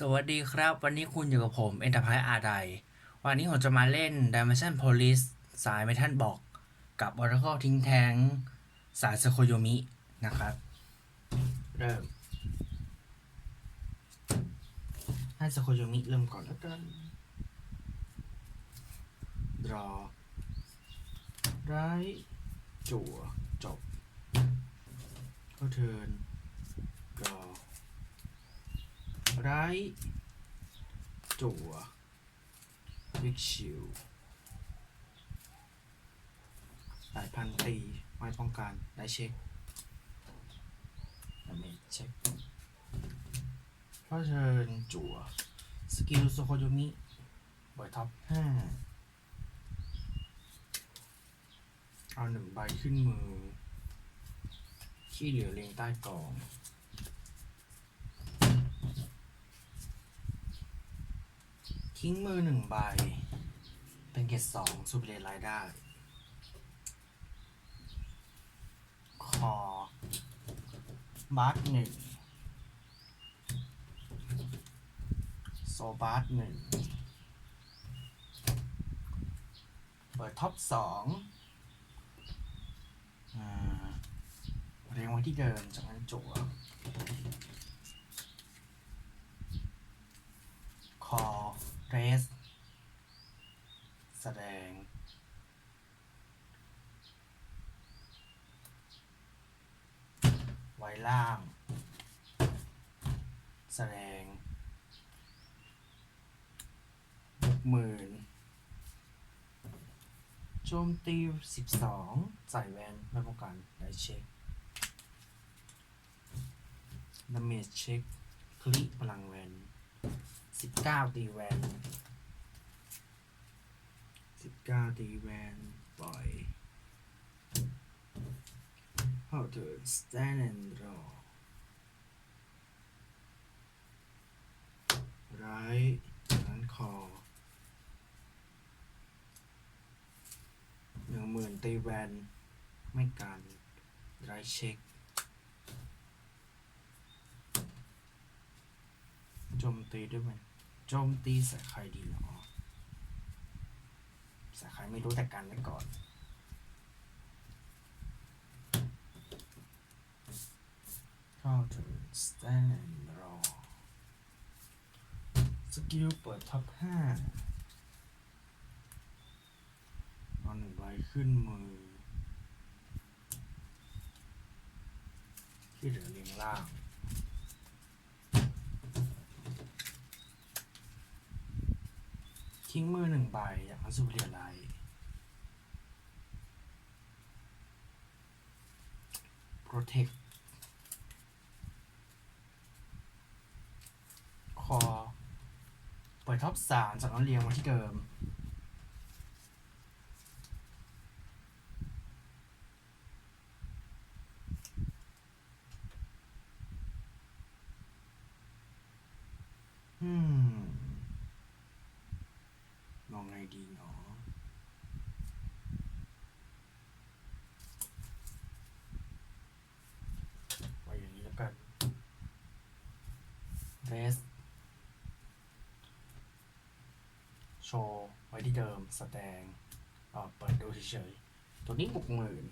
สวัสดีครับ วันนี้คุณอยู่กับผม Enterprise อาไดวันนี้ผมจะมาเล่น Dimension Police สาย Metal Box กับ Oracle ทิ้งแทงสายสโคโยมิ นะครับ เริ่มให้สโคโยมิเริ่มก่อนแล้วกัน draw ไรจั่วจบก็เทิร์น draw ไรจั่ววิกชิวสายพันตี ไม่ป้องกันได้เช็คดาเมจเช็คเพราะเชิญจั่วสกิลโซโคโยมิเปิดท็อปห้าเอาหนึ่งใบขึ้นมือ ที่เหลือเรียงใต้กอง ทิ้งมือหนึ่งใบ เป็นเกรดสองซูเปอร์เลนไลท์ได้คอบาร์หนึ่งโซบาร์หนึ่งเปิดท็อปสองเรียงไว้ที่เดิมจากนั้นจั่วคอ เรสแสดง ไว้ล่างแสดงหกหมื่นโจมตีสิบสองใส่แวนไม่ป้องกันได้เช็คดาเมจเช็คคลิพลังแวน สิบเก้าตีแวนสิบเก้าตีแวนปล่อย How to stand and draw ไรจากนั้นคอหนึ่งหมื่นตีแวนไม่กันไรเช็ค จมตีด้วยมันโจมตีใส่ใครดีเนาะใส่ใครไม่รู้แต่กันไว้ก่อนเข้าถึง stand and draw สกิลเปิดท็อปห้าเอาหนึ่งใบขึ้นมือ ที่เหลือเรียงล่าง ทิ้งมือหนึ่งใบอย่างนั้นสุเรียไลโปรเทคคอเปิดท็อปสามจากนั้นเรียงมาที่เดิม อืม มองไงดีเนาะไว้อย่างนี้แล้วกัน เรสโชว์ไว้ที่เดิม แสดงเอ่อเปิดดูเฉยๆ ตัวนี้หกหมื่น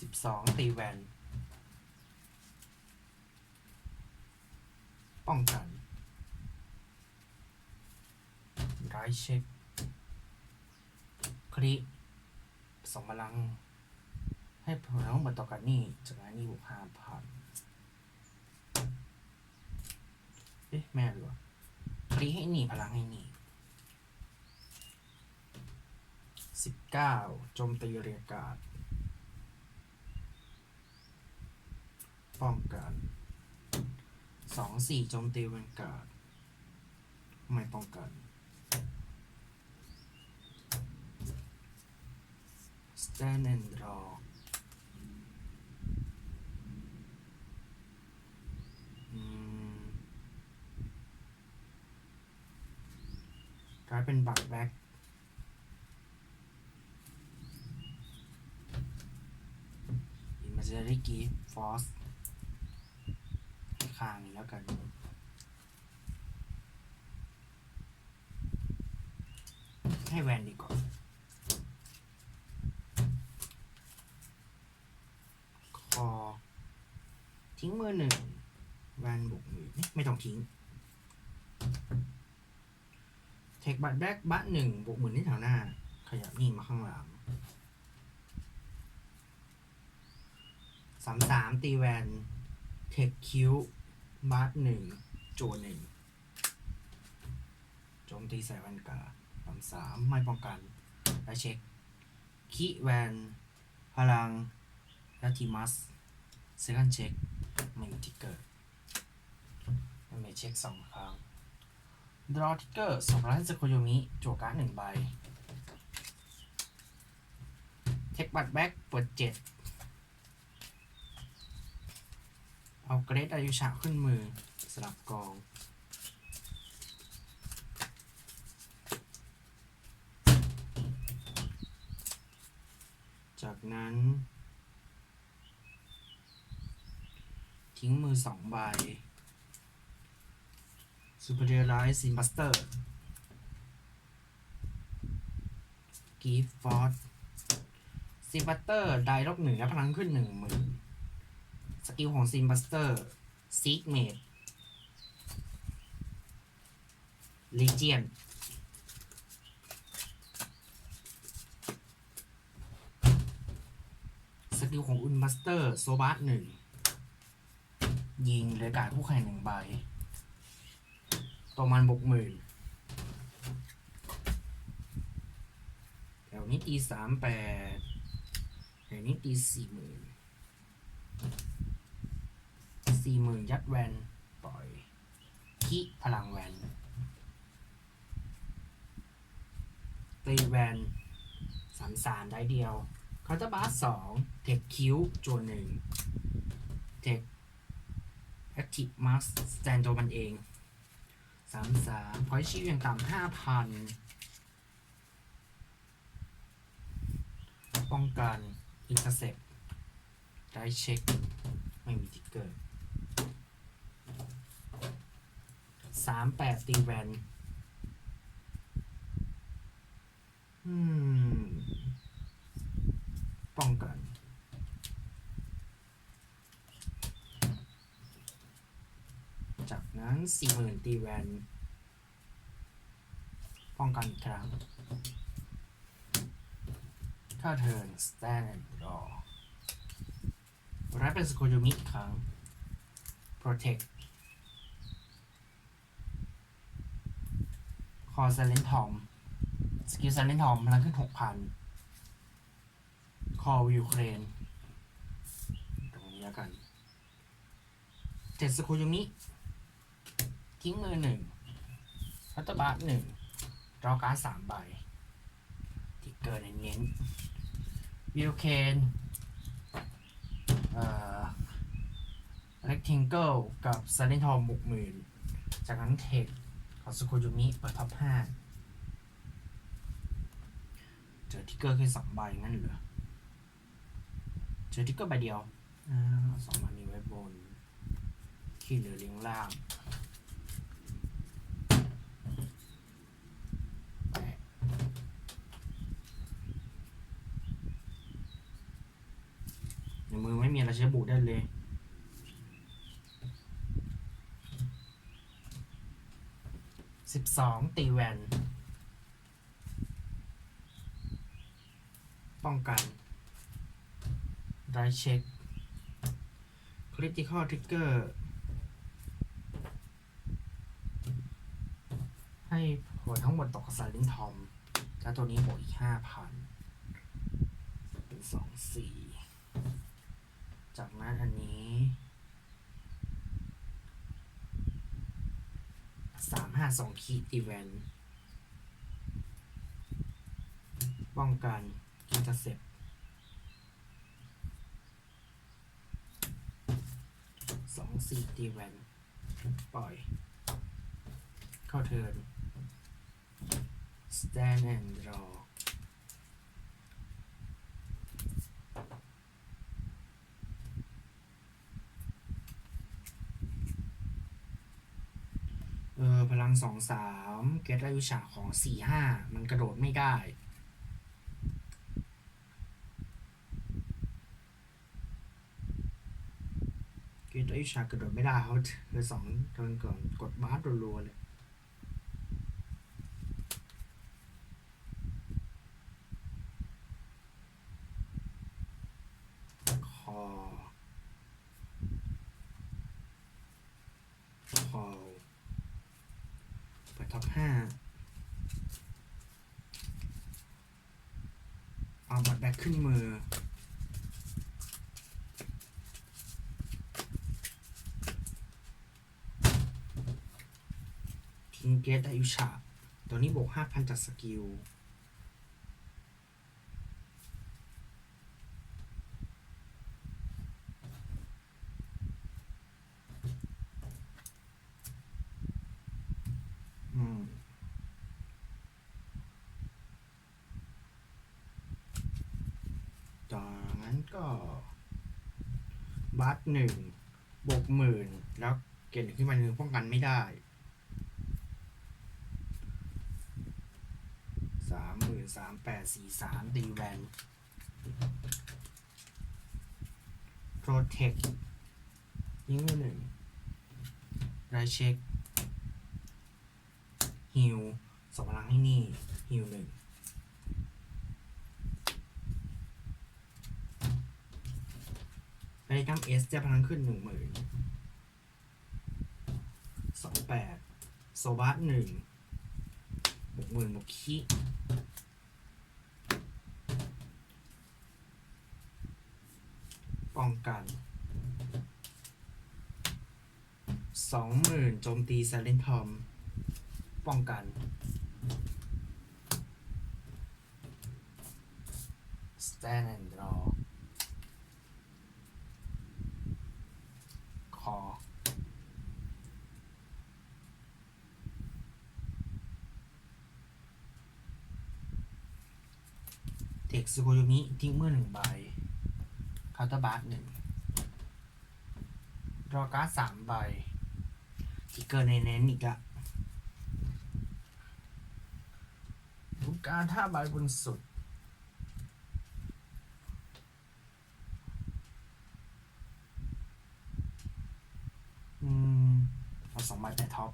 สิบสองตีแวน ป้องกันไรเช็คคลิสองพลัง ให้พลังเหมือนต่อกันนี่จากนั้นนี่บวกห้าพัน เอ๊ะแม่หรือวะคลิให้หนีพลังให้หนีสิบเก้าโจมตีเรียกการป้องกันสองสี่โจมตีแวนการ์ดไม่ป้องกัน stand and draw อืมกลายเป็นบักแบ็ก imaginary gift force คางนี้แล้วกันให้แวนดีกว่าคอทิ้งมือหนึ่งแวนบวกมือไม่ต้องทิ้ง เทคบัตแบ็กบัตหนึ่งบวกหมื่นที่แถวหน้า ขยับนี่มาข้างหลังสามสามตีแวนเทคคิวบัตหนึ่งโจหนึ่งโจมตีใส่แวนการ์ดสามสามไม่ป้องกัน และเช็คคีแวนพลังและทีมัสเซคันเช็คไม่มีทิกเกอร์ไม่เช็คสองครั้ง ดรอทิกเกอร์สองร้อยสโคโยมิจั่วการ์ดหนึ่งใบ เทคบัตแบ็กเปิดเจ็ด เอาเกรดอายุชะขึ้นมือ สลับกอง จากนั้น ทิ้งมือสองใบ Superiorize Imbuster Give Force ซิมบัสเตอร์ได้ลบหนึ่งและพลังขึ้นหนึ่งหมื่นสกิลของซิมบัสเตอร์ซีกเมดลีเจียนสกิลของอุนบัสเตอร์โซบาสหนึ่งยิงเลือการดคู่แข่งหนึ่งใบ ตัวมันบกหมื่นแถวนี้ตีสามแปดแถวนี้ตีสี่หมื่นสี่หมื่นยัดแวนปล่อยคิพลังแวนตีแวนสามสามได้เดียวเคาน์ตบาสสองเทคคิวโจนหนึ่งเทคแอคทีฟมาสสแตนตัวมันเอง สามสามพอยชีพอย่างต่ำห้าพันป้องกันอินเตอร์เซ็ปได้เช็ค ไม่มีทิกเกอร์สามแปดตีแวน อืม ป้องกัน จากนั้น สี่หมื่นตีแวนป้องกันอีกครั้งถ้าเทิร์น stand and draw รับเป็นสโคโยมิครั้ง protect คอ silent tom สกิล silent tom พลังขึ้นหกพันคอวิวเครนตรงนี้แล้วกันเจ็ดสโคโยมิ ทิ้งมือหนึ่งพัตบาหนึ่งรอการดสามใบทิกเกอร์เน้นวิวเคนเอ่อเล็กทิงเกิลกับซาเลนทอมหกหมื่นจากนั้นเทคของสุโคยูมิเปิดท็อปห้าเจอทิกเกอร์แค่สองใบงั้นเหรอเจอทิกเกอร์ใบเดียวอ่าสองใบนี้ไว้บน ที่เหลือเรียงล่าง แปะในมือไม่มีอะไรใช้บูได้เลย สิบสองตีแวน ป้องกันได้เช็ค critical trigger ให้ผลทั้งหมดตกกับซาลินทอม แล้วตัวนี้บวกอีกห้าพันเป็นสองสี่จากนั้นอันนี้ สามห้าสองคีตีแวนป้องกันอินเตอร์เซ็ปสองสี่ตีแวนปล่อย เข้าเทิร์น stand and draw พลังสองสามเกตอายุฉาของสี่ห้ามันกระโดดไม่ได้เกตอายุฉากระโดดไม่ได้เขาเธอสองเทิร์นก่อนกดบาร์รัวๆเลย คอ คอเปิดท็อปห้า เอาบัตรแบ็คขึ้นมือ ทิ้งเกตอายุชาตัวนี้บวกห้าพันจากสกิล อืม จากนั้นก็บัต หนึ่งบวกหมื่นแล้วเกณฑ์ขึ้นมาหนึ่งป้องกันไม่ได้สามหมื่นสามแปดสี่สามตีแวนโปรเทคยิงมือหนึ่งไรเช็คฮิวสองพลังให้นี่ฮิวหนึ่ง ไปกัมเอสจะพลังขึ้นหนึ่งหมื่นสองแปดโซบัสหนึ่งบวกหมื่นบวกขี้ป้องกันสองหมื่นโจมตีซ i เลนทอม ป้องกัน stand and draw คอ เทค ซูโกโยมิทิ้งเมื่อหนึ่งใบคาน์ตอร์บาร์หนึ่งรอการ์ดสามใบทิกเกอร์ในเน้นอีกละทุกการท่าใบบนสุด อืมเอาสองใบแต่ท็อป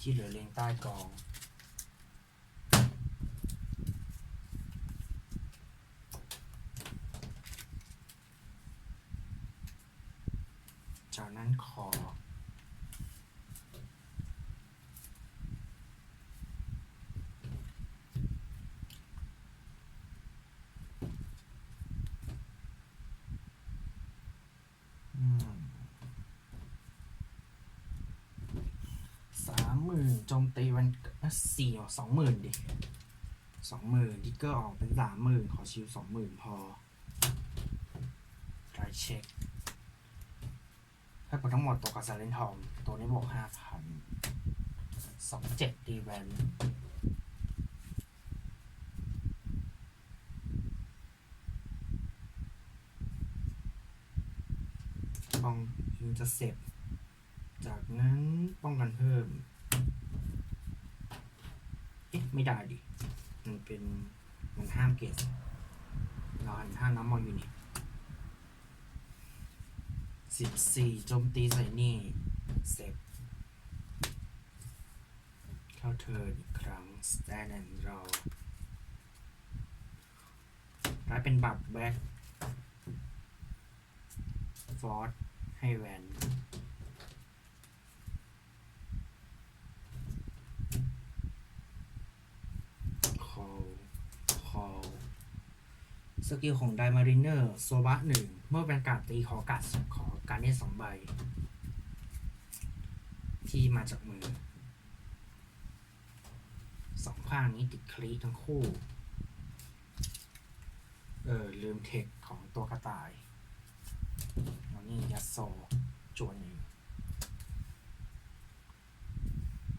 ที่เหลือเรียงใต้กอง จากนั้นขอ อืม สามหมื่นโจมตีวันสี่สองหมื่นดิสองหมื่นดิกเกอร์ออกเป็นสามหมื่นขอชิวสองหมื่นพอไรเช็คให้ผลทั้งหมดตกกับซาเลนทอม ตัวนี้บวกห้าพันสองเจ็ดดีแวนป้องยิงจะเสร็ จากนั้นป้องกันเพิ่ม เอ๊ะ ไม่ได้ดิ มันเป็น มันห้ามเกตเราหันห้ามน้ำมอยูนิตสิบสี่โจมตีใส่นี่เสร็จเข้าเทิร์นอีกครั้ง stand and draw ร้ายเป็นบัตรแบ็คฟอร์สให้แวน สกิลของไดมาริเนอร์โซบะหนึ่งเมื่อเป็นการตีขอกัดขอการได้สองใบ ที่มาจากมือสองข้างนี้ติดคลีทั้งคู่ เออ ลืมเทคของตัวกระต่ายแล้วนี่ยัดโซจวนหนึ่ง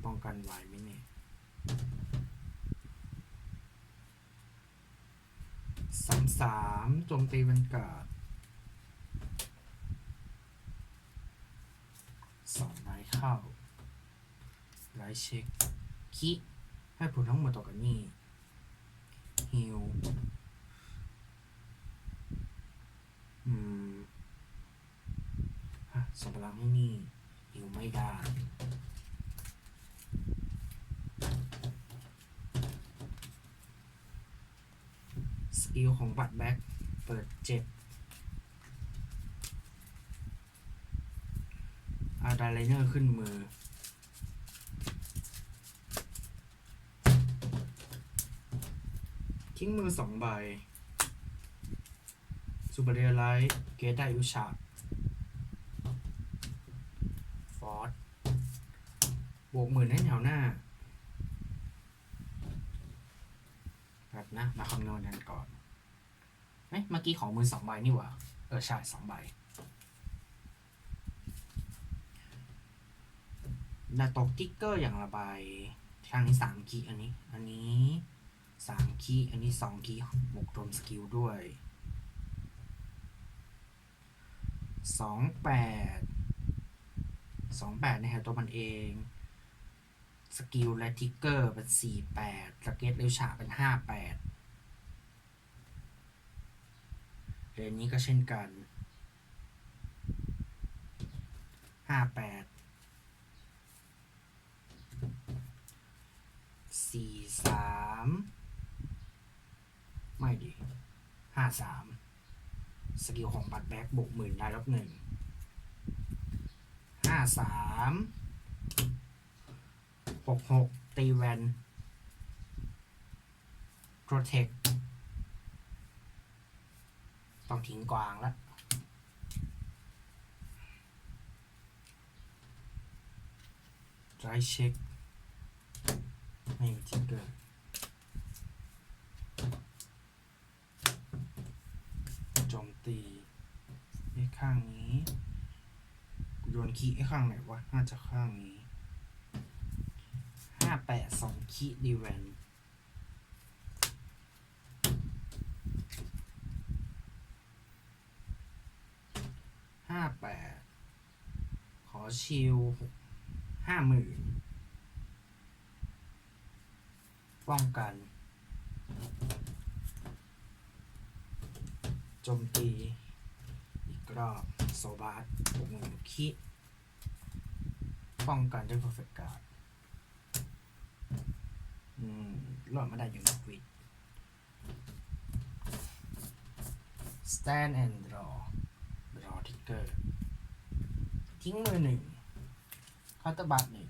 ป้องกันไหวไหมเนี่ย สามโจมตีวันกาดสองใบเข้าไลท์เช็คคิให้ผลทั้งหมดต่อกันนี่ฮิวอืมฮะส่งพลังให้นี่ฮิวไม่ได้ ส กิลของบัตรแบ็คเปิดเจ็บอาดาไลเนอร์ขึ้นมือ ทิ้งมือสองใบซูเปอร์เรียลไลท์เกตไดอุชาฟอร์ดบวกหมื่นให้แถวหน้าแบบนะ มาคำนวณกันก่อน เอ๊ะเมื่อกี้ของมือสองใบนี่หว่า เออ ใช่สองใบ ดาตกติ๊กเกอร์อย่างละใบทางนี้สามคีอันนี้ อันนี้สามคีอันนี้สองคีย์บวกรวมสกิลด้วยสองแปดสองแปดในแถวตัวมันเองสกิลและทิกเกอร์เป็นสี่แปดสเก็ตเรวฉาเป็นห้าแปด เรนนี้ก็เช่นกันห้าแปดสี่สามไม่ดีห้าสามสกิลของบัตรแบ็กบวกหมื่นได้ลบหนึ่งห้าสามหกหกตีแวนโปรเทค ต้องทิ้งกวางแล้วไรเช็ค ไม่มีทิกเกอร์โจมตีไอ้ข้างนี้กูโยนคีไอ้ข้างไหนวะ น่าจะข้างนี้ห้าแปดสองคีดีเวน แปดขอชิลห้าหมื่นป้องกัน โจมตี อีกรอบโซบาสบวกหนึ่งคิป้องกันด้วย perfect guard อืมรอดมาได้อยู่ในกวิด stand and draw draw trigger ทิ้งมือหนึ่งเคาน์เตอร์บัตหนึ่ง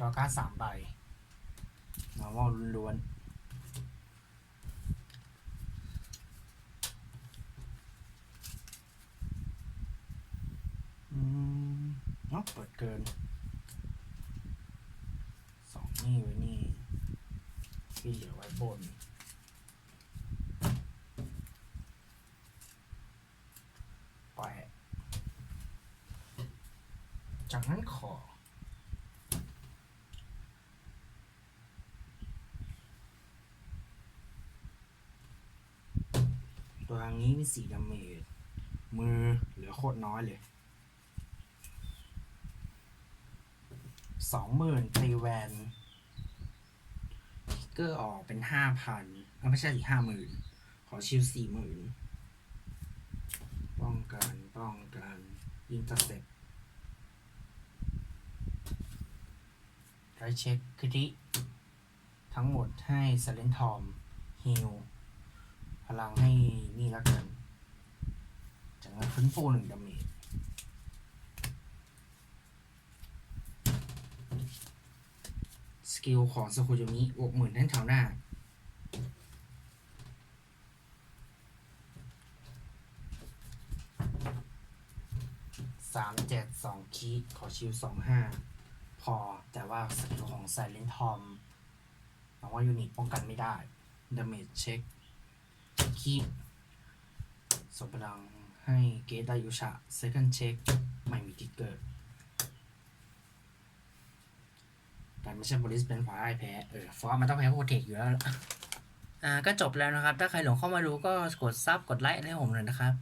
รอการสามใบ normal ล้วนอืมเนาะเปิดเกินสองนี่ไว้นี่ที่เหลือไว้บน แปะ จากนั้นขอ ตัวทางนี้มีสี่ดาเมจมือเหลือโคตรน้อยเลยสองหมื่นตีแวนทิกเกอร์ออกเป็นห้าพันไม่ใช่สี่ห้าหมื่นขอชิลสี่หมื่นป้องกัน ป้องกัน อินเตอร์เซ็ป ไรเช็คคริทั้งหมดให้เซเลนทอมฮิลพลังให้นี่แล้วกัน จากนั้นฟื้นฟูหนึ่งดาเมจสกิลของสกุจมิบวกหมื่นทั้งแถวหน้าสามเจ็ดสองคีขอชิวสองห้า พอ แต่ว่าสกิลของไซเลนทอมหมายว่ายูนิตป้องกันไม่ได้ดาเมจเช็คคีบสมพลังให้เกตไดยุชะเซคันเช็คไม่มีทิกเกอร์แต่ไม่ใช่บริสเป็นฝ่ายแพ้ เออฟอร์มันต้องแพ้โปรเทคอยู่แล้ว อ่า ก็จบแล้วนะครับ ถ้าใครหลงเข้ามาดูก็กดซับกดไลค์ให้ผมหน่อยนะครับ